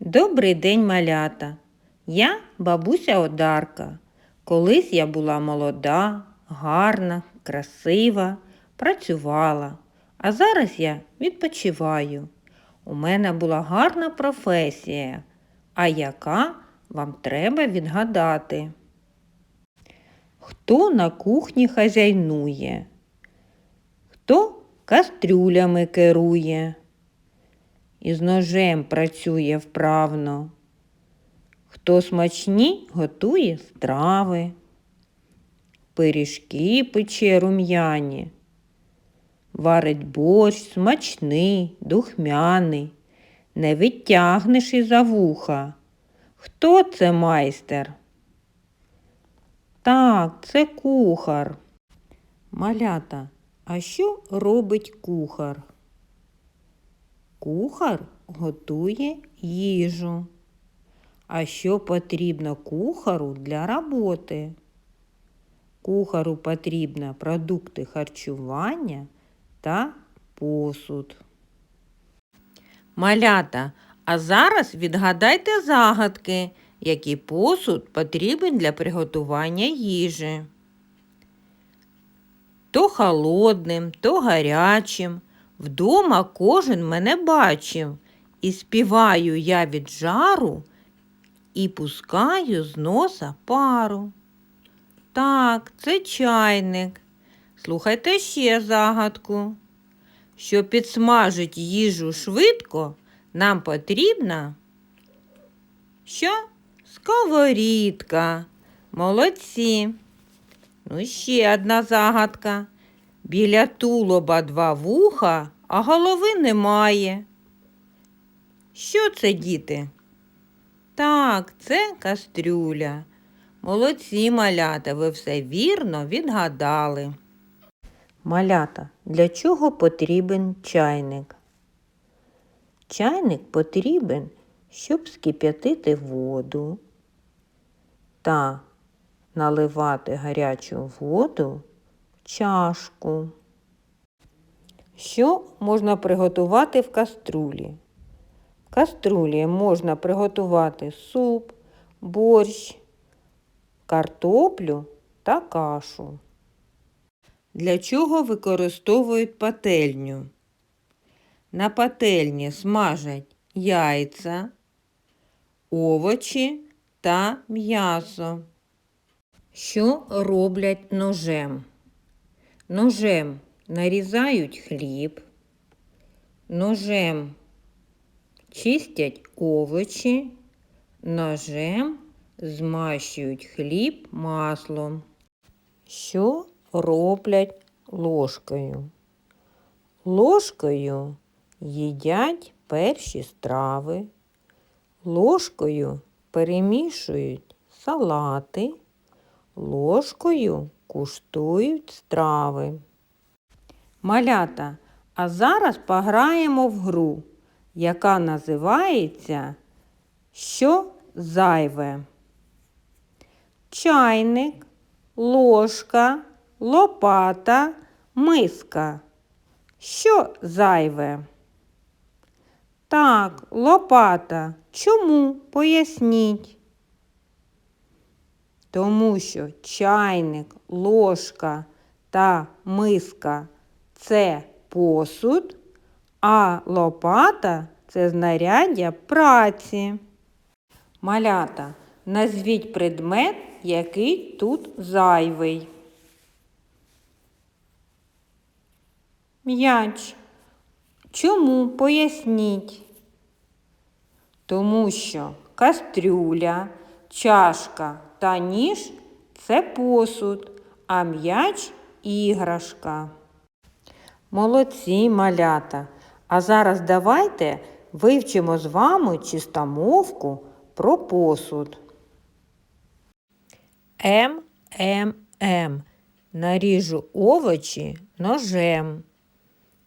Добрий день, малята. Я бабуся Одарка. Колись я була молода, гарна, красива, працювала, а зараз я відпочиваю. У мене була гарна професія, а яка вам треба відгадати. Хто на кухні хазяйнує? Хто кастрюлями керує? Із ножем працює вправно. Хто смачні готує страви, пиріжки пече рум'яні, варить борщ смачний, духмяний, не відтягнеш із-за вуха. Хто це майстер? Так, це кухар. Малята, а що робить кухар? Кухар готує їжу. А що потрібно кухару для роботи? Кухару потрібно продукти харчування та посуд. Малята, а зараз відгадайте загадки, який посуд потрібен для приготування їжі. То холодним, то гарячим. Вдома кожен мене бачив, і співаю я від жару і пускаю з носа пару. Так, це чайник. Слухайте ще загадку. Щоб підсмажить їжу швидко, нам потрібна що? Сковорідка. Молодці. Ну, ще одна загадка. Біля тулоба два вуха, а голови немає. Що це, діти? Так, це кастрюля. Молодці малята, ви все вірно відгадали. Малята, для чого потрібен чайник? Чайник потрібен, щоб скип'ятити воду та наливати гарячу воду чашку. Що можна приготувати в каструлі? В каструлі можна приготувати суп, борщ, картоплю та кашу. Для чого використовують пательню? На пательні смажать яйця, овочі та м'ясо. Що роблять ножем? Ножем нарізають хліб, ножем чистять овочі, ножем змащують хліб маслом. Що роблять ложкою? Ложкою їдять перші страви, ложкою перемішують салати, ложкою куштують страви. Малята, а зараз пограємо в гру, яка називається Що зайве? Чайник, ложка, лопата, миска. Що зайве? Так, лопата. Чому? Поясніть. Тому що чайник, ложка та миска це посуд, а лопата це знаряддя праці. Малята, назвіть предмет, який тут зайвий. М'яч. Чому? Поясніть. Тому що кастрюля, чашка та ніж це посуд, а м'яч іграшка. Молодці малята. А зараз давайте вивчимо з вами чистомовку про посуд. М, М, М. Наріжу овочі ножем.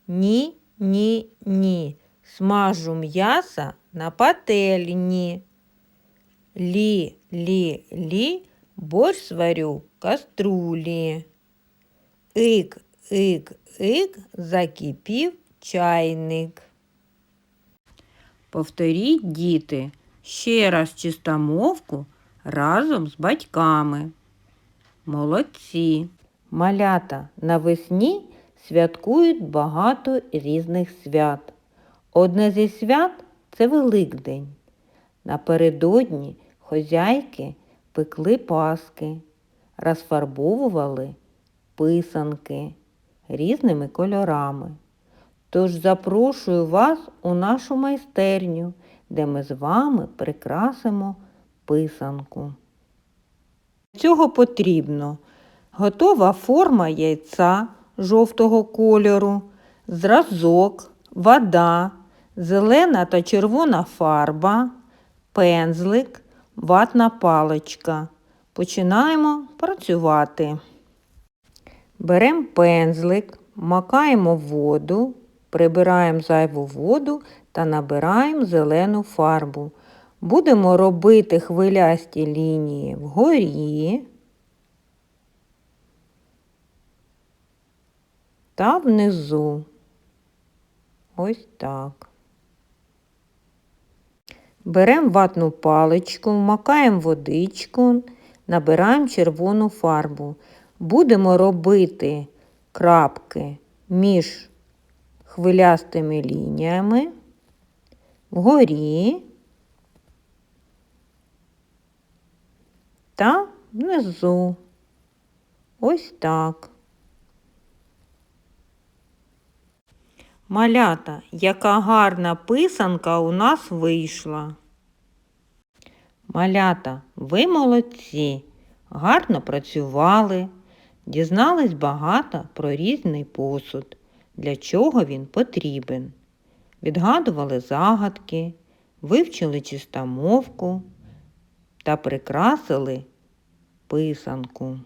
Ні, ні, ні. Смажу м'яса на пательні. Лі, лі, лі, борщ сварю каструлі. Ик, ик, ик, закипів чайник. Повторіть, діти, ще раз чистомовку разом з батьками. Молодці. Малята навесні святкують багато різних свят. Одне зі свят це Великдень. Напередодні хозяйки пекли паски, розфарбовували писанки різними кольорами. Тож запрошую вас у нашу майстерню, де ми з вами прикрасимо писанку. Для цього потрібно готова форма яйця жовтого кольору, зразок, вода, зелена та червона фарба, пензлик, ватна паличка. Починаємо працювати. Беремо пензлик, макаємо воду, прибираємо зайву воду та набираємо зелену фарбу. Будемо робити хвилясті лінії вгорі та внизу. Ось так. Беремо ватну паличку, вмакаємо водичку, набираємо червону фарбу. Будемо робити крапки між хвилястими лініями вгорі та внизу. Ось так. Малята, яка гарна писанка у нас вийшла. Малята, ви молодці, гарно працювали, дізнались багато про різний посуд, для чого він потрібен. Відгадували загадки, вивчили чистомовку та прикрасили писанку.